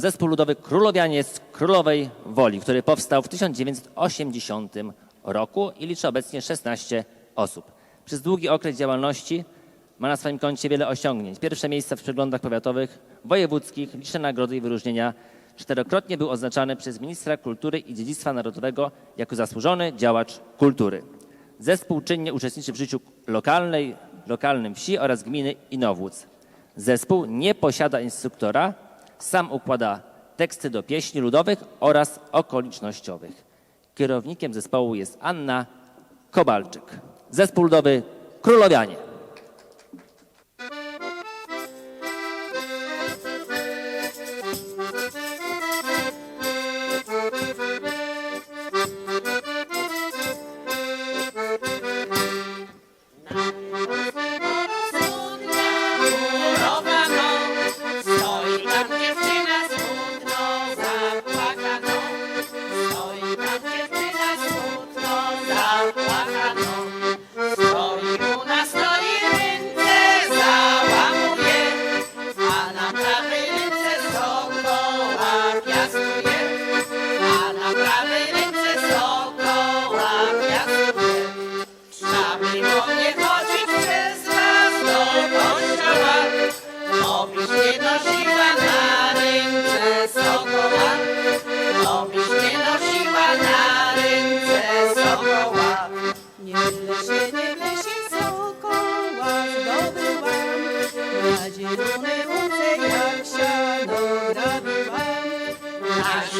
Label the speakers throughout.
Speaker 1: Zespół ludowy Królowianie z Królowej Woli, który powstał w 1980 roku i liczy obecnie 16 osób. Przez długi okres działalności ma na swoim koncie wiele osiągnięć. Pierwsze miejsca w przeglądach powiatowych, wojewódzkich, liczne nagrody i wyróżnienia. Czterokrotnie był oznaczany przez ministra kultury i dziedzictwa narodowego jako zasłużony działacz kultury. Zespół czynnie uczestniczy w życiu lokalnej, lokalnym wsi oraz gminy Inowłódz. Zespół nie posiada instruktora, sam układa teksty do pieśni ludowych oraz okolicznościowych. Kierownikiem zespołu jest Anna Kobalczyk. Zespół ludowy Królowianie.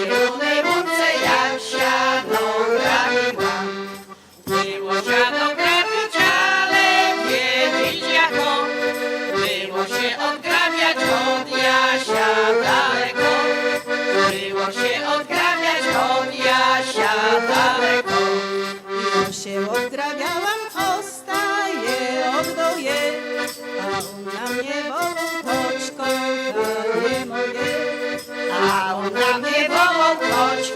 Speaker 2: Zielonej łące jak siano grabiłam.
Speaker 3: Było siano grabić, ale wiedzieć jako. Było się odgrabiać od Jasia daleko. Było się odgrabiać od Jasia daleko.
Speaker 2: Ja się odgrabiałam, ostaje, odgoję, a ona mnie wołą,
Speaker 3: Chodź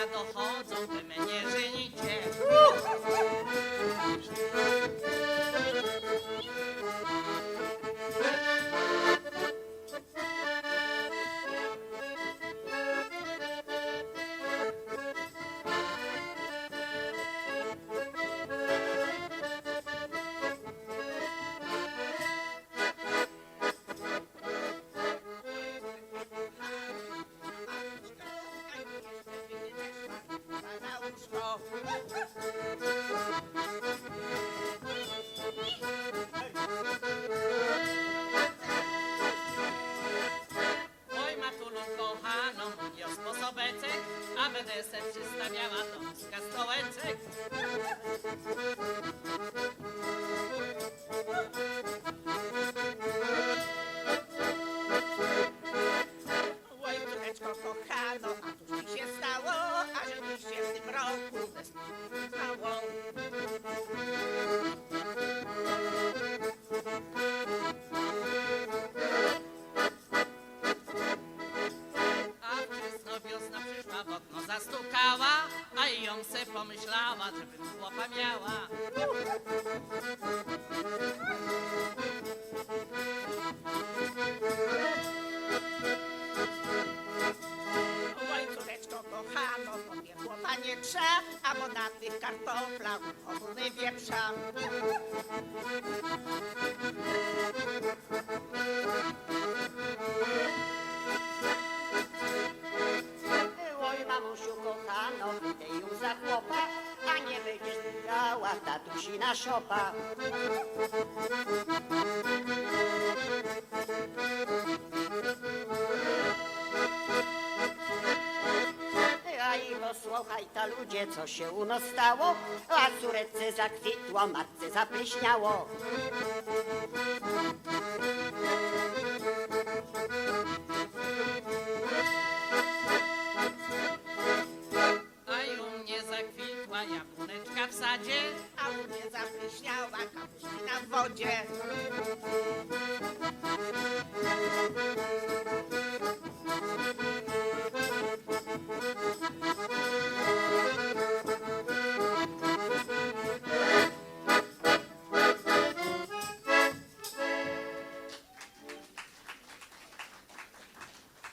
Speaker 3: 那个好走 Oj, matulu mówię o sposobeczek, a będę se przystawiała do stołeczek. Pomyślała, żeby chłopa miała. Oj, córeczko chłopa nie trza, a bo na tych kartoflach obuny wieprza.
Speaker 4: Tatusina szopa. A i posłuchaj ta ludzie, co się u nas stało, a córeczce zakwitło, matce zapleśniało.